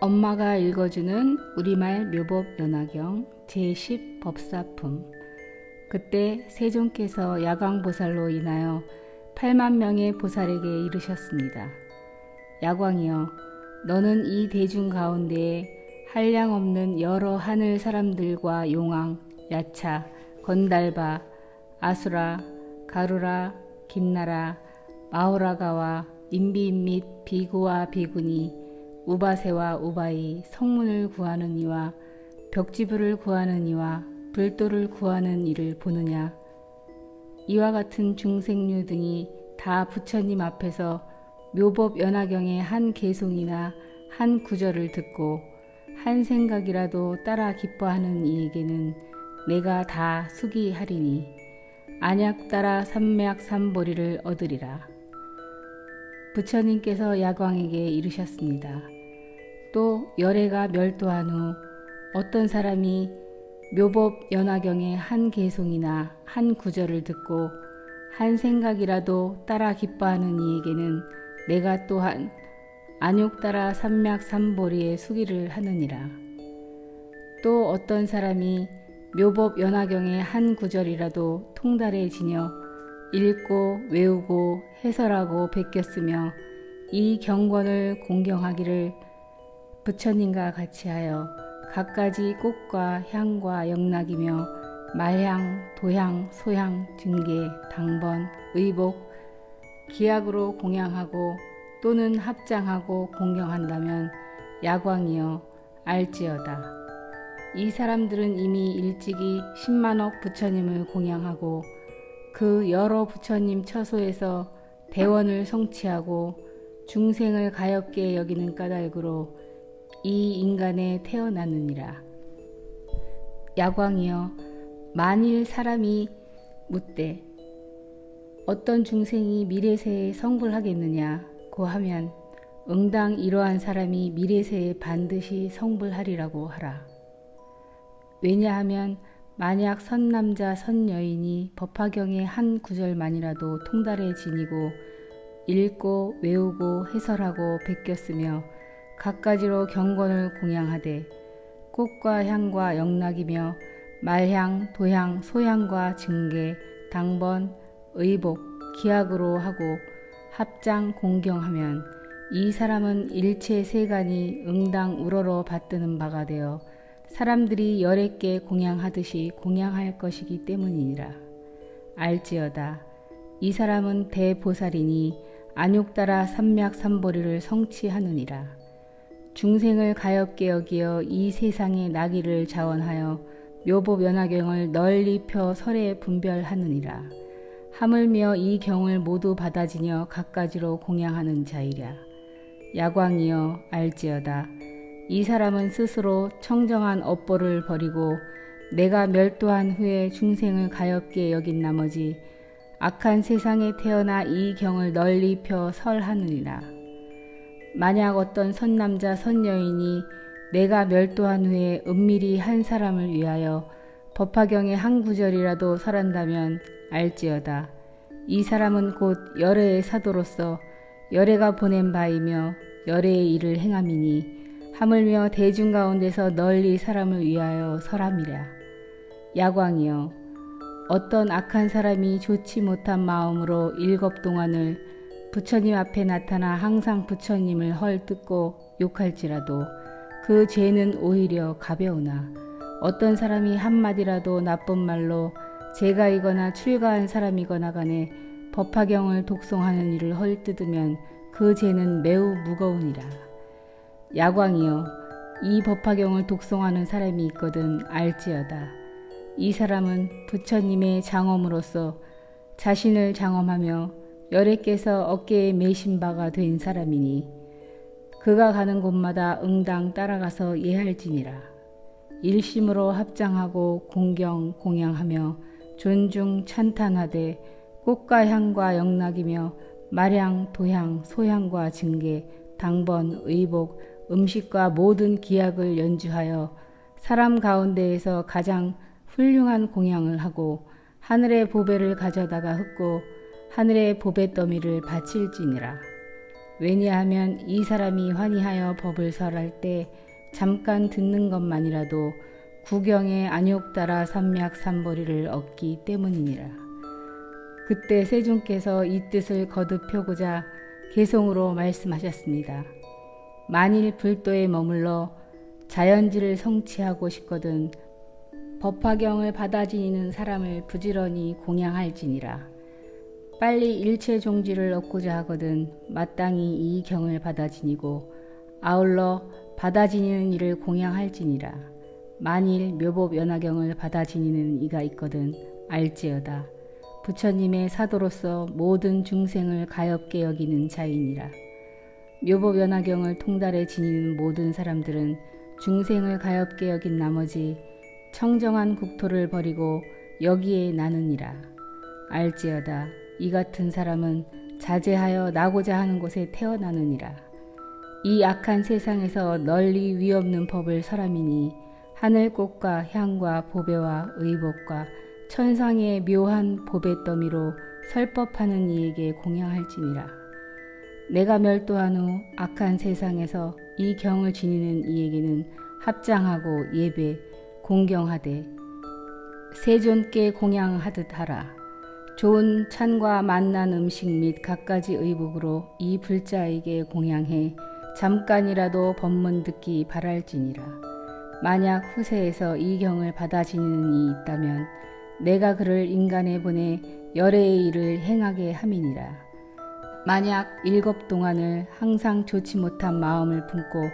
엄마가 읽어주는 우리말 묘법 연화경 제10 법사품 그때 세종께서 야광보살로 인하여 8만 명의 보살에게 이르셨습니다. 야광이여 너는 이 대중 가운데에 한량 없는 여러 하늘 사람들과 용왕, 야차, 건달바, 아수라, 가루라, 김나라, 마오라가와 인비인 및 비구와 비구니 우바세와 우바이 성문을 구하는 이와 벽지부를 구하는 이와 불도를 구하는 이를 보느냐 이와 같은 중생류 등이 다 부처님 앞에서 묘법 연화경의 한 개송이나 한 구절을 듣고 한 생각이라도 따라 기뻐하는 이에게는 내가 다 수기하리니 안약 따라 삼맥 삼보리를 얻으리라. 부처님께서 야광에게 이르셨습니다. 또 열애가 멸도한 후 어떤 사람이 묘법 연화경의 한 개송이나 한 구절을 듣고 한 생각이라도 따라 기뻐하는 이에게는 내가 또한 안욕 따라 삼맥 삼보리의 수기를 하느니라. 또 어떤 사람이 묘법 연화경의 한 구절이라도 통달에 지녀 읽고 외우고 해설하고 베꼈으며 이 경권을 공경하기를 부처님과 같이 하여 갖가지 꽃과 향과 영락이며 말향, 도향, 소향, 증계, 당번, 의복, 기약으로 공양하고 또는 합장하고 공경한다면 야광이여 알지어다. 이 사람들은 이미 일찍이 10만억 부처님을 공양하고 그 여러 부처님 처소에서 대원을 성취하고 중생을 가엽게 여기는 까닭으로 이 인간에 태어나느니라. 야광이여 만일 사람이 묻되 어떤 중생이 미래세에 성불하겠느냐 고 하면 응당 이러한 사람이 미래세에 반드시 성불하리라고 하라. 왜냐하면 만약 선남자 선여인이 법화경의 한 구절만이라도 통달해 지니고 읽고 외우고 해설하고 베꼈으며 갖가지로 경건을 공양하되 꽃과 향과 영락이며 말향, 도향, 소향과 증계, 당번, 의복, 기약으로 하고 합장 공경하면 이 사람은 일체 세간이 응당 우러러 받드는 바가 되어 사람들이 열애께 공양하듯이 공양할 것이기 때문이니라. 알지어다. 이 사람은 대보살이니 안욕 따라 삼맥 삼보리를 성취하느니라. 중생을 가엽게 여기어 이 세상의 나기를 자원하여 묘보 변화경을 널리 펴 설에 분별하느니라. 하물며 이 경을 모두 받아지녀 갖가지로 공양하는 자이랴. 야광이여 알지어다. 이 사람은 스스로 청정한 업보를 버리고 내가 멸도한 후에 중생을 가엽게 여긴 나머지 악한 세상에 태어나 이 경을 널리 펴 설하느니라. 만약 어떤 선남자 선여인이 내가 멸도한 후에 은밀히 한 사람을 위하여 법화경의 한 구절이라도 설한다면 알지어다. 이 사람은 곧 열애의 사도로서 열애가 보낸 바이며 열애의 일을 행함이니 하물며 대중 가운데서 널리 사람을 위하여 설함이랴. 야광이여 어떤 악한 사람이 좋지 못한 마음으로 일곱 동안을 부처님 앞에 나타나 항상 부처님을 헐뜯고 욕할지라도 그 죄는 오히려 가벼우나 어떤 사람이 한마디라도 나쁜 말로 제가이거나 출가한 사람이거나 간에 법화경을 독송하는 일을 헐뜯으면 그 죄는 매우 무거우니라. 야광이여 이 법화경을 독송하는 사람이 있거든 알지어다. 이 사람은 부처님의 장엄으로서 자신을 장엄하며 열애께서 어깨에 매신 바가 된 사람이니 그가 가는 곳마다 응당 따라가서 예할지니라. 일심으로 합장하고 공경 공양하며 존중 찬탄하되 꽃과 향과 영락이며 마량 도향 소향과 증계 당번 의복 음식과 모든 기약을 연주하여 사람 가운데에서 가장 훌륭한 공양을 하고 하늘의 보배를 가져다가 흙고 하늘의 보배 더미를 바칠지니라. 왜냐하면 이 사람이 환희하여 법을 설할 때 잠깐 듣는 것만이라도 구경의 안욕 따라 삼맥 삼보리를 얻기 때문이니라. 그때 세종께서 이 뜻을 거듭 펴고자 개성으로 말씀하셨습니다. 만일 불도에 머물러 자연지를 성취하고 싶거든 법화경을 받아 지니는 사람을 부지런히 공양할지니라. 빨리 일체 종지를 얻고자 하거든 마땅히 이 경을 받아 지니고 아울러 받아 지니는 이를 공양할지니라. 만일 묘법 연화경을 받아 지니는 이가 있거든 알지어다. 부처님의 사도로서 모든 중생을 가엽게 여기는 자이니라. 묘법 연화경을 통달해 지니는 모든 사람들은 중생을 가엽게 여긴 나머지 청정한 국토를 버리고 여기에 나느니라. 알지어다. 이 같은 사람은 자제하여 나고자 하는 곳에 태어나느니라. 이 악한 세상에서 널리 위없는 법을 설함이니 하늘꽃과 향과 보배와 의복과 천상의 묘한 보배 더미로 설법하는 이에게 공양할지니라. 내가 멸도한 후 악한 세상에서 이 경을 지니는 이에게는 합장하고 예배, 공경하되 세존께 공양하듯 하라. 좋은 찬과 맛난 음식 및 갖가지 의복으로 이 불자에게 공양해 잠깐이라도 법문 듣기 바랄지니라. 만약 후세에서 이 경을 받아 지니는 이 있다면 내가 그를 인간에 보내 열애의 일을 행하게 함이니라. 만약 일곱 동안을 항상 좋지 못한 마음을 품고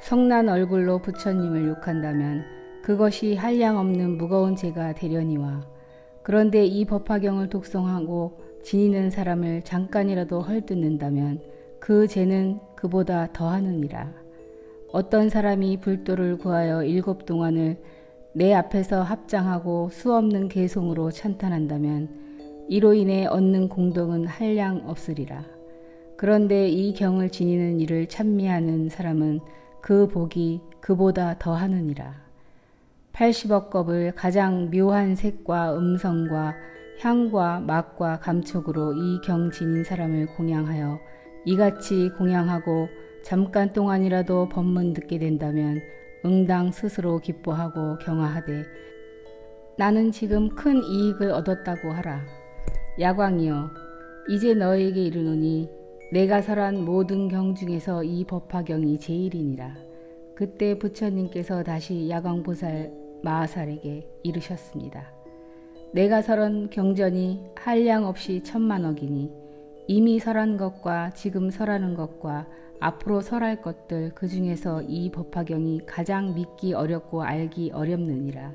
성난 얼굴로 부처님을 욕한다면 그것이 한량 없는 무거운 죄가 되려니와 그런데 이 법화경을 독송하고 지니는 사람을 잠깐이라도 헐뜯는다면 그 죄는 그보다 더하느니라. 어떤 사람이 불도를 구하여 일곱 동안을 내 앞에서 합장하고 수없는 개송으로 찬탄한다면 이로 인해 얻는 공덕은 한량 없으리라. 그런데 이 경을 지니는 일을 찬미하는 사람은 그 복이 그보다 더하느니라. 80억 겁을 가장 묘한 색과 음성과 향과 맛과 감촉으로 이 경 지닌 사람을 공양하여 이같이 공양하고 잠깐 동안이라도 법문 듣게 된다면 응당 스스로 기뻐하고 경화하되 나는 지금 큰 이익을 얻었다고 하라. 야광이여 이제 너에게 이르노니 내가 설한 모든 경 중에서 이 법화경이 제일이니라. 그때 부처님께서 다시 야광보살 마하살에게 이르셨습니다. 내가 설한 경전이 한량 없이 천만억이니 이미 설한 것과 지금 설하는 것과 앞으로 설할 것들 그 중에서 이 법화경이 가장 믿기 어렵고 알기 어렵느니라.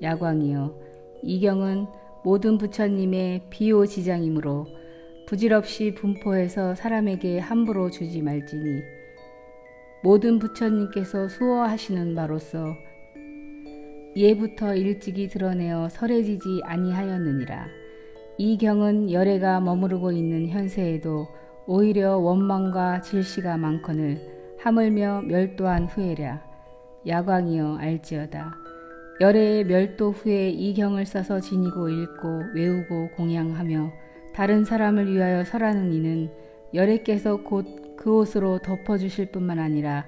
야광이여 이 경은 모든 부처님의 비호지장이므로 부질없이 분포해서 사람에게 함부로 주지 말지니 모든 부처님께서 수호하시는 바로서 예부터 일찍이 드러내어 설해지지 아니하였느니라. 이 경은 열애가 머무르고 있는 현세에도 오히려 원망과 질시가 많거늘 하물며 멸도한 후에랴. 야광이여 알지어다. 열애의 멸도 후에 이 경을 써서 지니고 읽고 외우고 공양하며 다른 사람을 위하여 설하는 이는 열애께서 곧 그 옷으로 덮어주실 뿐만 아니라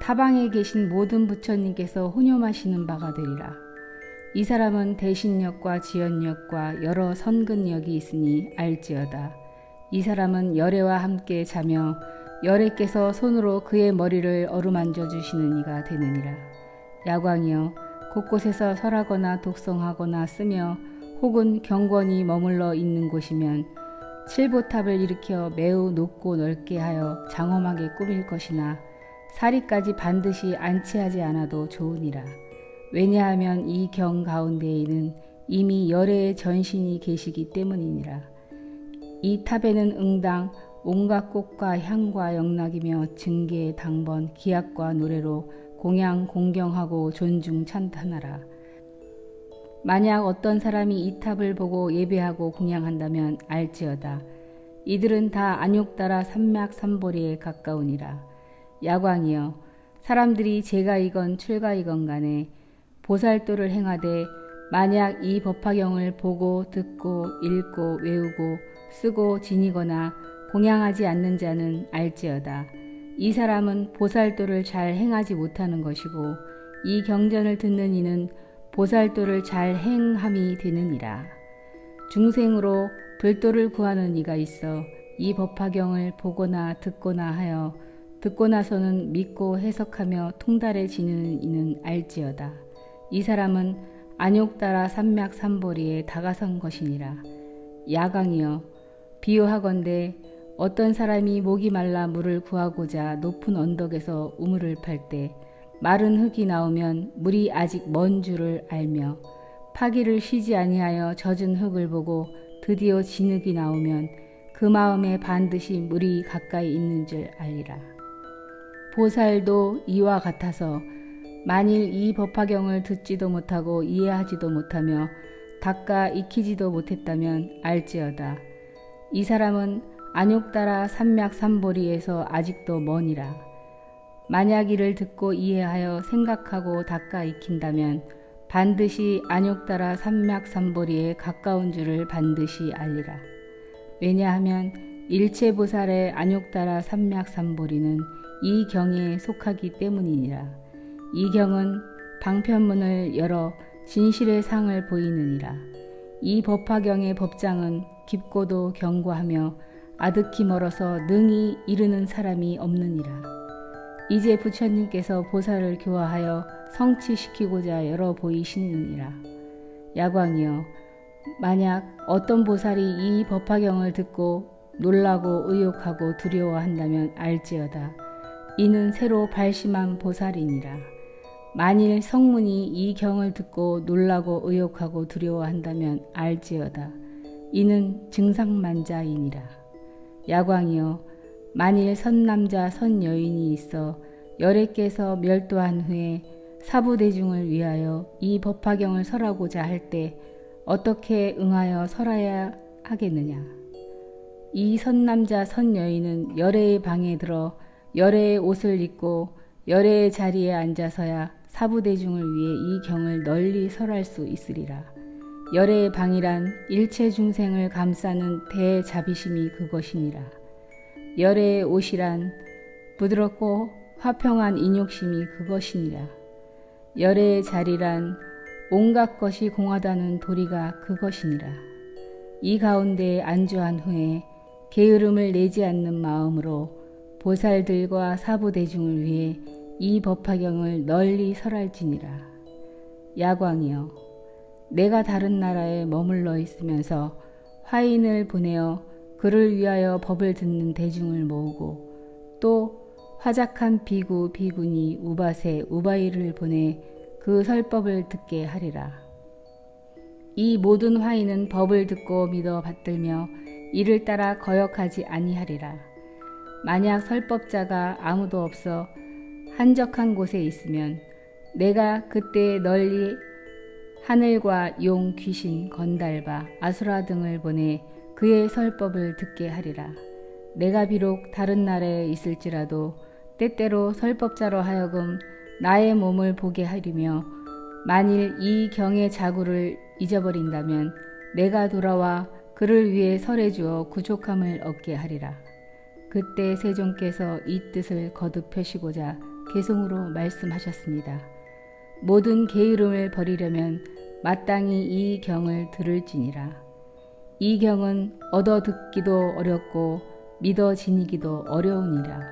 타방에 계신 모든 부처님께서 혼용하시는 바가 되리라. 이 사람은 대신력과 지연력과 여러 선근력이 있으니 알지어다. 이 사람은 열애와 함께 자며 열애께서 손으로 그의 머리를 어루만져 주시는 이가 되느니라. 야광이여 곳곳에서 설하거나 독성하거나 쓰며 혹은 경건이 머물러 있는 곳이면 칠보탑을 일으켜 매우 높고 넓게 하여 장엄하게 꾸밀 것이나 사리까지 반드시 안치하지 않아도 좋으니라. 왜냐하면 이 경 가운데에는 이미 열애의 전신이 계시기 때문이니라. 이 탑에는 응당 온갖 꽃과 향과 영락이며 증계, 당번, 기약과 노래로 공양, 공경하고 존중 찬탄하라. 만약 어떤 사람이 이 탑을 보고 예배하고 공양한다면 알지어다. 이들은 다 안욕 따라 삼맥 삼보리에 가까우니라. 야광이여 사람들이 제가이건 출가이건 간에 보살도를 행하되 만약 이 법화경을 보고 듣고 읽고 외우고 쓰고 지니거나 공양하지 않는 자는 알지어다. 이 사람은 보살도를 잘 행하지 못하는 것이고 이 경전을 듣는 이는 보살도를 잘 행함이 되느니라. 중생으로 불도를 구하는 이가 있어 이 법화경을 보거나 듣거나 하여 듣고 나서는 믿고 해석하며 통달해지는 이는 알지어다. 이 사람은 안욕 따라 삼맥 삼보리에 다가선 것이니라. 야광이여 비유하건대 어떤 사람이 목이 말라 물을 구하고자 높은 언덕에서 우물을 팔 때 마른 흙이 나오면 물이 아직 먼 줄을 알며 파기를 쉬지 아니하여 젖은 흙을 보고 드디어 진흙이 나오면 그 마음에 반드시 물이 가까이 있는 줄 알리라. 보살도 이와 같아서 만일 이 법화경을 듣지도 못하고 이해하지도 못하며 닦아 익히지도 못했다면 알지어다. 이 사람은 안욕 따라 삼맥 삼보리에서 아직도 머니라. 만약 이를 듣고 이해하여 생각하고 닦아 익힌다면 반드시 안욕 따라 삼맥 삼보리에 가까운 줄을 반드시 알리라. 왜냐하면 일체 보살의 안욕 따라 삼맥 삼보리는 이 경에 속하기 때문이니라. 이 경은 방편문을 열어 진실의 상을 보이느니라. 이 법화경의 법장은 깊고도 견고하며 아득히 멀어서 능히 이르는 사람이 없느니라. 이제 부처님께서 보살을 교화하여 성취시키고자 열어 보이시느니라. 야광이여, 만약 어떤 보살이 이 법화경을 듣고 놀라고 의욕하고 두려워한다면 알지어다. 이는 새로 발심한 보살이니라. 만일 성문이 이 경을 듣고 놀라고 의욕하고 두려워한다면 알지어다. 이는 증상만자이니라. 야광이여 만일 선남자 선여인이 있어 열애께서 멸도한 후에 사부대중을 위하여 이 법화경을 설하고자 할 때 어떻게 응하여 설해야 하겠느냐. 이 선남자 선여인은 열애의 방에 들어 열애의 옷을 입고 열애의 자리에 앉아서야 사부대중을 위해 이 경을 널리 설할 수 있으리라. 열애의 방이란 일체 중생을 감싸는 대자비심이 그것이니라. 열애의 옷이란 부드럽고 화평한 인욕심이 그것이니라. 열애의 자리란 온갖 것이 공하다는 도리가 그것이니라. 이 가운데 안주한 후에 게으름을 내지 않는 마음으로 보살들과 사부대중을 위해 이 법화경을 널리 설할지니라. 야광이여, 내가 다른 나라에 머물러 있으면서 화인을 보내어 그를 위하여 법을 듣는 대중을 모으고 또 화작한 비구 비구니 우바세 우바이를 보내 그 설법을 듣게 하리라. 이 모든 화인은 법을 듣고 믿어 받들며 이를 따라 거역하지 아니하리라. 만약 설법자가 아무도 없어 한적한 곳에 있으면 내가 그때 널리 하늘과 용, 귀신, 건달바, 아수라 등을 보내 그의 설법을 듣게 하리라. 내가 비록 다른 나라에 있을지라도 때때로 설법자로 하여금 나의 몸을 보게 하리며 만일 이 경의 자구를 잊어버린다면 내가 돌아와 그를 위해 설해 주어 구족함을 얻게 하리라. 그때 세종께서 이 뜻을 거듭 펴시고자 개송으로 말씀하셨습니다. 모든 게으름을 버리려면 마땅히 이 경을 들을지니라. 이 경은 얻어 듣기도 어렵고 믿어 지니기도 어려우니라.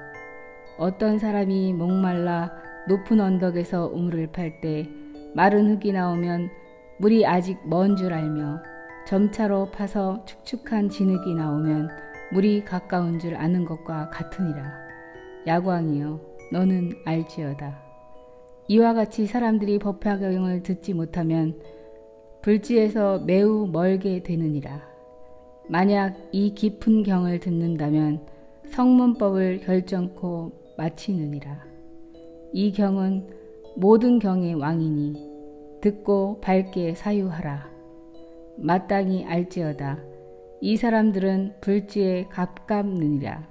어떤 사람이 목말라 높은 언덕에서 우물을 팔 때 마른 흙이 나오면 물이 아직 먼 줄 알며 점차로 파서 축축한 진흙이 나오면 물이 가까운 줄 아는 것과 같으니라. 야광이여, 너는 알지어다. 이와 같이 사람들이 법화경을 듣지 못하면 불지에서 매우 멀게 되느니라. 만약 이 깊은 경을 듣는다면 성문법을 결정코 마치느니라. 이 경은 모든 경의 왕이니 듣고 밝게 사유하라. 마땅히 알지어다. 이 사람들은 불지에 가깝느니라.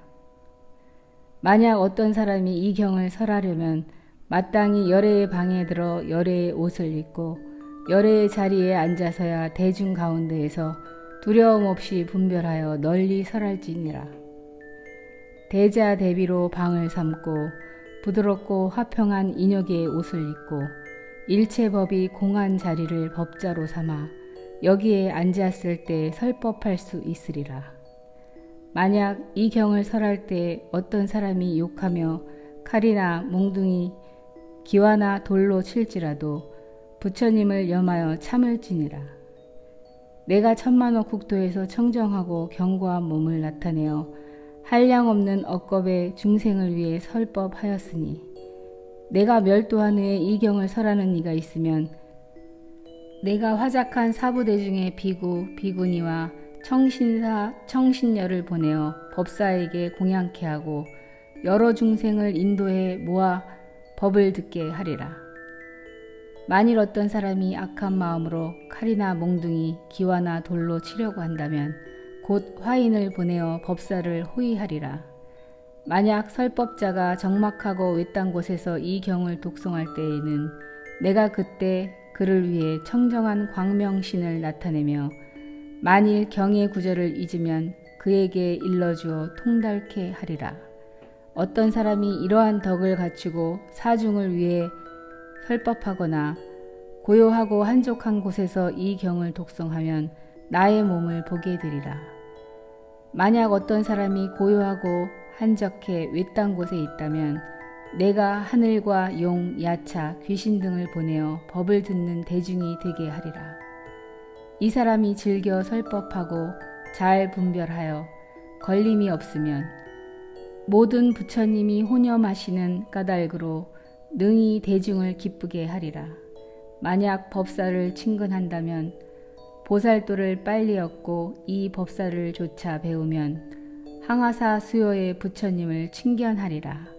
만약 어떤 사람이 이 경을 설하려면 마땅히 열애의 방에 들어 열애의 옷을 입고 열애의 자리에 앉아서야 대중 가운데에서 두려움 없이 분별하여 널리 설할지니라. 대자 대비로 방을 삼고 부드럽고 화평한 인혁의 옷을 입고 일체법이 공한 자리를 법자로 삼아 여기에 앉았을 때 설법할 수 있으리라. 만약 이 경을 설할 때 어떤 사람이 욕하며 칼이나 몽둥이, 기와나 돌로 칠지라도 부처님을 염하여 참을지니라. 내가 천만호 국토에서 청정하고 견고한 몸을 나타내어 한량없는 억겁의 중생을 위해 설법하였으니 내가 멸도한 후에 이 경을 설하는 이가 있으면 내가 화작한 사부대 중에 비구, 비구니와 청신사, 청신녀를 보내어 법사에게 공양케 하고 여러 중생을 인도해 모아 법을 듣게 하리라. 만일 어떤 사람이 악한 마음으로 칼이나 몽둥이, 기와나 돌로 치려고 한다면 곧 화인을 보내어 법사를 호위하리라. 만약 설법자가 적막하고 외딴 곳에서 이 경을 독송할 때에는 내가 그때 그를 위해 청정한 광명신을 나타내며 만일 경의 구절을 잊으면 그에게 일러주어 통달케 하리라. 어떤 사람이 이러한 덕을 갖추고 사중을 위해 설법하거나 고요하고 한적한 곳에서 이 경을 독송하면 나의 몸을 보게 되리라. 만약 어떤 사람이 고요하고 한적해 외딴 곳에 있다면 내가 하늘과 용, 야차, 귀신 등을 보내어 법을 듣는 대중이 되게 하리라. 이 사람이 즐겨 설법하고 잘 분별하여 걸림이 없으면 모든 부처님이 혼염하시는 까닭으로 능히 대중을 기쁘게 하리라. 만약 법사를 친근한다면 보살도를 빨리 얻고 이 법사를 조차 배우면 항아사 수요의 부처님을 칭견하리라.